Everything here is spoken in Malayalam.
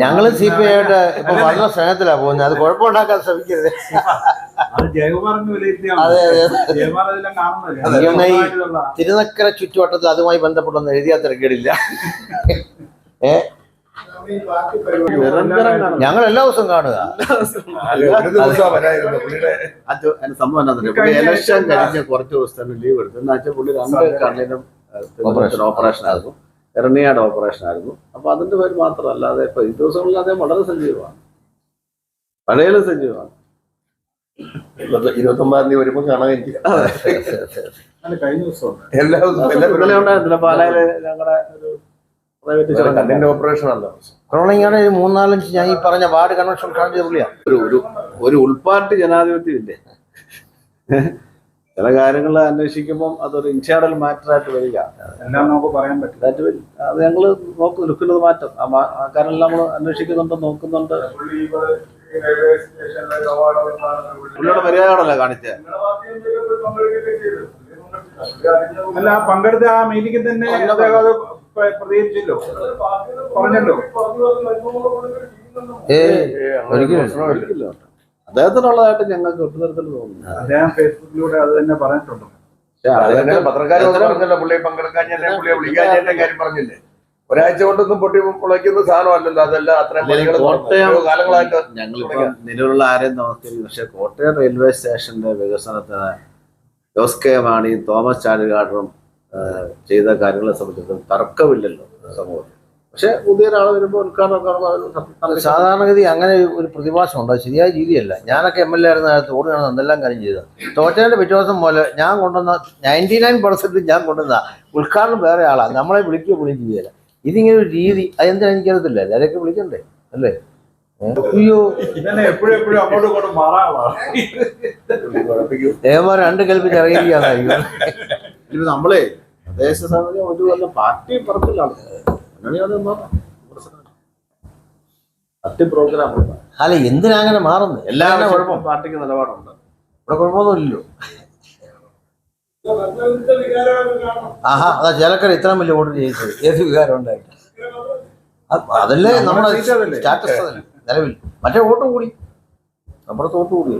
ഞങ്ങൾ സി പി ഐ ആയിട്ട് ഇപ്പൊ വളരെ സ്നേഹത്തിലാ പോകുന്നത്. അത് കുഴപ്പമുണ്ടാക്കാൻ ശ്രമിക്കരുത്. അത് അതെ. തിരുനക്കര ചുറ്റുവട്ടത്തിൽ അതുമായി ബന്ധപ്പെട്ടൊന്നും എഴുതിയാ തിരക്കേടില്ല. ഏ? ഞങ്ങൾ എല്ലാ ദിവസവും കാണുക. സംഭവം ഇലക്ഷൻ കഴിഞ്ഞ കുറച്ച് ദിവസത്തിന് ലീവ് എടുത്തു. എന്നുവെച്ചാൽ പുള്ളി രണ്ട് കണ്ണിനും. ഓപ്പറേഷൻ ആയിരുന്നു എറണിയാട് ഓപ്പറേഷൻ ആയിരുന്നു. അപ്പൊ അതിന്റെ പേര് മാത്രമല്ല അതെ ഇപ്പൊ ഈ ദിവസങ്ങളിൽ അദ്ദേഹം വളരെ സജീവമാണ്. പഴയ സജീവമാണ്. ഇരുപത്തൊമ്പതാം തീയതി വരുമ്പോ കാണാൻ എനിക്ക്. കഴിഞ്ഞ ദിവസം എല്ലാ ഉണ്ടായിരുന്നില്ല പാലായിൽ ഞങ്ങളുടെ കണ്ണിന്റെ ഓപ്പറേഷൻ ക്രോണിങ്ങാണ് മൂന്നാലഞ്ച് ഞാൻ ഈ പറഞ്ഞ വാർഡ് കൺവെൻഷൻ ഒരു ഒരു ഒരു ഉൾപാർട്ടി ജനാധിപത്യം ഇല്ലേ ചില കാര്യങ്ങൾ അന്വേഷിക്കുമ്പോൾ അതൊരു ഇൻഷാഡൽ മാറ്റർ ആയിട്ട് വരിക എല്ലാം നമുക്ക് പറയാൻ will- അത് ഞങ്ങൾ നോക്കും ലുക്കിലത് മാറ്റം. ആ കാര്യങ്ങൾ നമ്മൾ അന്വേഷിക്കുന്നുണ്ട് നോക്കുന്നുണ്ട്. പുള്ളിയുടെ മര്യാദകളല്ല കാണിച്ചത് അല്ല പങ്കെടുത്ത ആ മീറ്റിംഗിൽ തന്നെ അത് പ്രതികരിച്ചല്ലോ. പറഞ്ഞല്ലോ. ഏ ഒരിക്കലും. അദ്ദേഹത്തിനുള്ളതായിട്ട് ഞങ്ങൾക്ക് ഒട്ടു തരത്തിൽ തോന്നുന്നു അദ്ദേഹം ഫേസ്ബുക്കിലൂടെ അത് തന്നെ പറഞ്ഞിട്ടുണ്ട്. പുള്ളിയെ പുള്ളിയെ കാര്യം പറഞ്ഞില്ലേ? ഒരാഴ്ച കൊണ്ടൊന്നും പൊട്ടി പൊളയ്ക്കുന്ന സാധനമല്ലല്ലോ അതെല്ലാം അത്രയും കോട്ടയം കാലങ്ങളായിട്ട് ഞങ്ങളിപ്പോ നിലവിലുള്ള ആരെയും നോക്കി പക്ഷെ കോട്ടയം റെയിൽവേ സ്റ്റേഷന്റെ വികസനത്തിന് ജോസ് കെ മാണി തോമസ് ചാഴികാടനും ചെയ്ത കാര്യങ്ങളെ സംബന്ധിച്ചിടത്തോളം തർക്കമില്ലല്ലോ സമൂഹത്തിൽ. പക്ഷെ പുതിയ ഒരാൾ വരുമ്പോൾ ഉദ്ഘാടനം കാണുമ്പോൾ സാധാരണഗതി അങ്ങനെ ഒരു പ്രതിഭാസം ഉണ്ടോ. അത് ശരിയായ രീതിയല്ല. ഞാനൊക്കെ എം എൽ എ ആയിരുന്ന കാലത്ത് ഓടി നടന്ന് എന്തെല്ലാം കാര്യം ചെയ്തത്? തോറ്റേന്റെ പിറ്റേ ദിവസം പോലെ ഞാൻ കൊണ്ടുവന്ന നയന്റി നയൻ പെർസെന്റ് ഞാൻ കൊണ്ടുവന്ന ഉദ്ഘാടനം വേറെ ആളാ. നമ്മളെ വിളിക്കുക വിളിയും ചെയ്യല ഇതിങ്ങനെ ഒരു രീതി അതെന്താ എനിക്കറിയത്തില്ല എല്ലാവരെയൊക്കെ വിളിക്കണ്ടേ? അല്ലേ? അയ്യോ. ദേവന്മാർ രണ്ട് കൽപ്പിച്ച് ഇറങ്ങിയിരിക്കുകയാണ്. നമ്മളെ പ്രദേശ സമിതി ഒരു കൊല്ലം പാർട്ടി പറമ്പിലാണ് അല്ല എന്തിനാ അങ്ങനെ മാറുന്നത് എല്ലാ എല്ലാ കുഴപ്പം. പാർട്ടിക്ക് നിലപാടുണ്ട്. ഇവിടെ കുഴപ്പമൊന്നുമില്ലല്ലോ. ആഹാ അതാ ചേലക്കര ഇത്രയും വലിയ വോട്ട് ജയിച്ചത്. ഏത് വികാരം ഉണ്ടായിട്ട്? അതല്ലേ നമ്മുടെ? സ്റ്റാറ്റസ് അതല്ലേ? നിലവിൽ. മറ്റേ വോട്ടും കൂടി. നമ്മുടെ തോട്ട് കൂടി